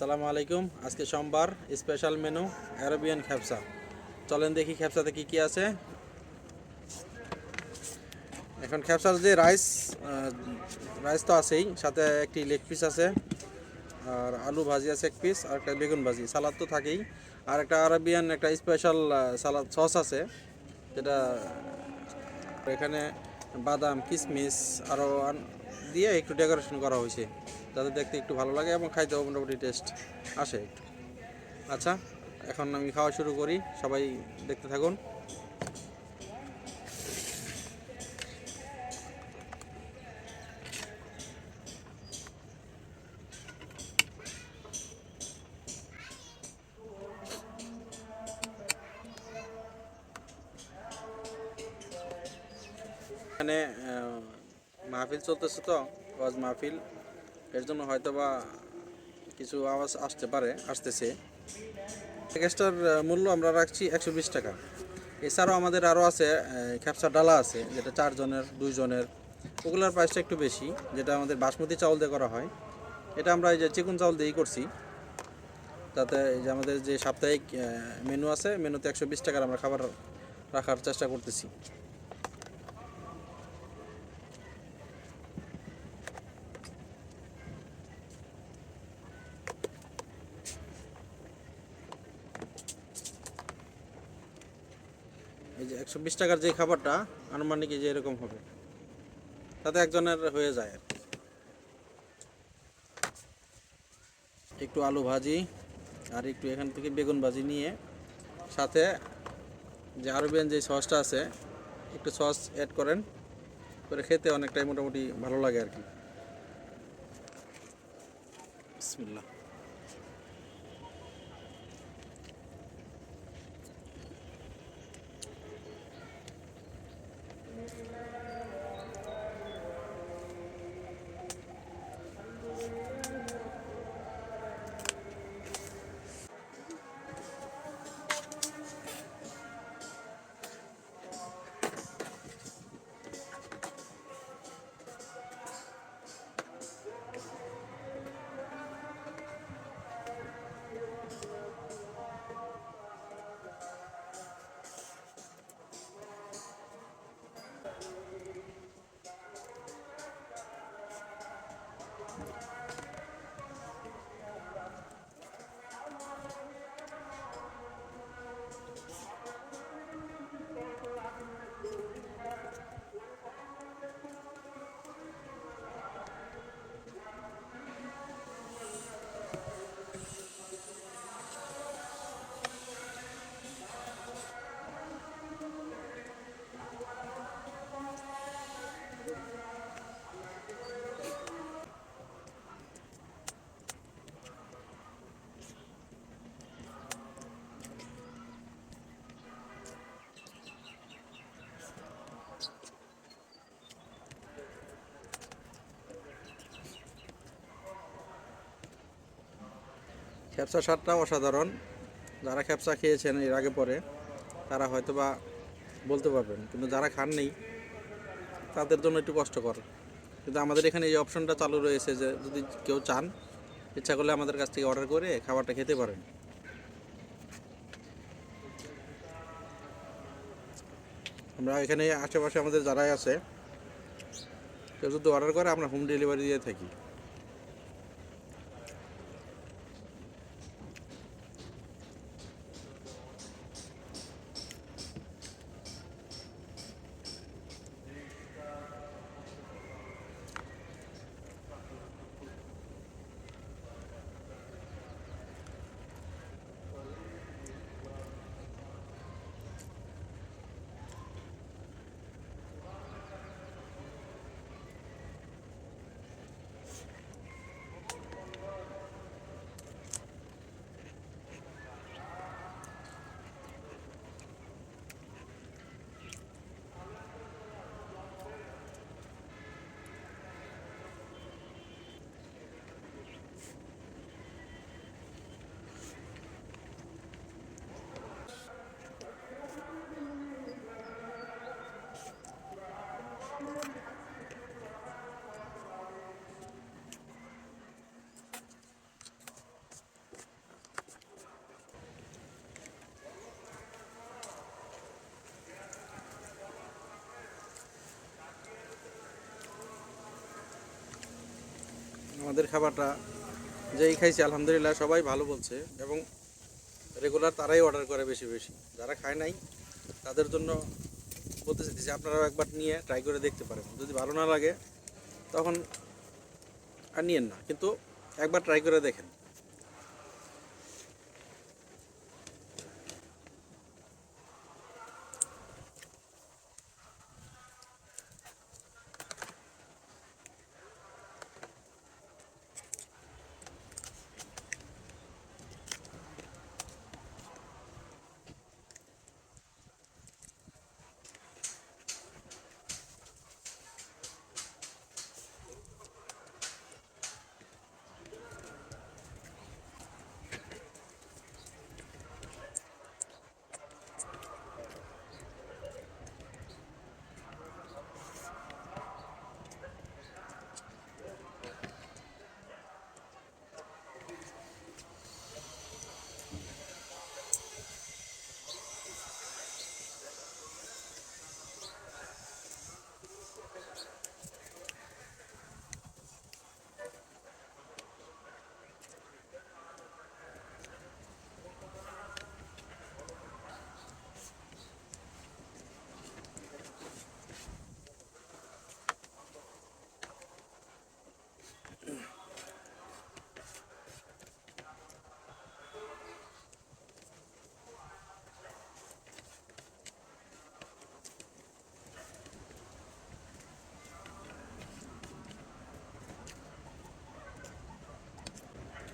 সালামু আলাইকুম। আজকে সোমবার স্পেশাল মেনু অ্যারাবিয়ান খ্যাপসা চলেন দেখি খ্যাপসাতে কি কি আছে। এখন খ্যাপসার যে রাইস রাইস তো আছেই, সাথে একটি লেগ পিস আছে, আর আলু ভাজি আছে এক পিস আর একটা বেগুন ভাজি। সালাদ তো থাকেই। আর একটা আরবিয়ান একটা স্পেশাল সালাদ সস আছে, যেটা এখানে বাদাম কিশমিশ আরও দিয়ে একটু ডেকোরেশন করা হয়েছে। যাতে দেখতে একটু ভালো লাগে এবং খাইতেও মোটামুটি টেস্ট আসে একটু। আচ্ছা এখন আমি খাওয়া শুরু করি, সবাই দেখতে থাকুন। এখানে মাহফিল চলতেছে তো, ওয়াজ মাহফিল। এর জন্য হয়তো বা কিছু আওয়াজ আসতে পারে, আসতেছে। প্যাকেজটার মূল্য আমরা রাখছি একশো বিশ টাকা। এছাড়াও আমাদের আরও আছে খ্যাপসা ডালা আছে, যেটা চারজনের, দুইজনের। ওগুলোর প্রাইসটা একটু বেশি, যেটা আমাদের বাসমতি চাউল দিয়ে করা হয়। এটা আমরা এই যে চিকন চাউল দিয়েই করছি। তাতে এই যে আমাদের যে সাপ্তাহিক মেনু আছে মেনুতে একশো বিশ টাকার আমরা খাবার রাখার চেষ্টা করতেছি। যে একশো বিশ টাকার যে খাবারটা আনুমানিক যে এরকম হবে। তাতে একজনের হয়ে যায় আর। একটু আলু ভাজি আর একটু এখান থেকে বেগুন ভাজি নিয়ে সাথে যে আরবিয়ান যে সসটা আছে, একটু সস অ্যাড করেন, করে খেতে অনেকটাই মোটামুটি ভালো লাগে আর কি। বিসমিল্লাহ। খ্যাপসা স্বাদটা অসাধারণ। যারা খ্যাপসা খেয়েছেন এর আগে পরে, তারা হয়তো বা বলতে পারবেন, কিন্তু যারা খান নেই তাদের জন্য একটু কষ্টকর। কিন্তু আমাদের এখানে এই অপশনটা চালু রয়েছে যে, যদি কেউ চান, ইচ্ছা করলে আমাদের কাছ থেকে অর্ডার করে খাবারটা খেতে পারেন। আমরা এখানে আশেপাশে আমাদের যারাই আছে, কেউ যদি অর্ডার করে, আমরা হোম ডেলিভারি দিয়ে থাকি। আমাদের খাবারটা যেই খাইছে, আলহামদুলিল্লাহ সবাই ভালো বলছে এবং রেগুলার তারাই অর্ডার করে বেশি বেশি। যারা খায় নাই, তাদের জন্য বলতে চাইছি আপনারাও একবার নিয়ে ট্রাই করে দেখতে পারেন। যদি ভালো না লাগে, তখন আর নিয়েন না। কিন্তু একবার ট্রাই করে দেখেন।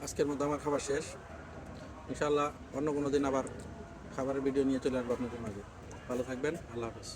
আজকের মতো আমার খাবার শেষ। ইনশাল্লাহ অন্য কোনো দিন আবার খাবারের ভিডিও নিয়ে চলে আসব আপনাদের মাঝে। ভালো থাকবেন, আল্লাহ হাফেজ।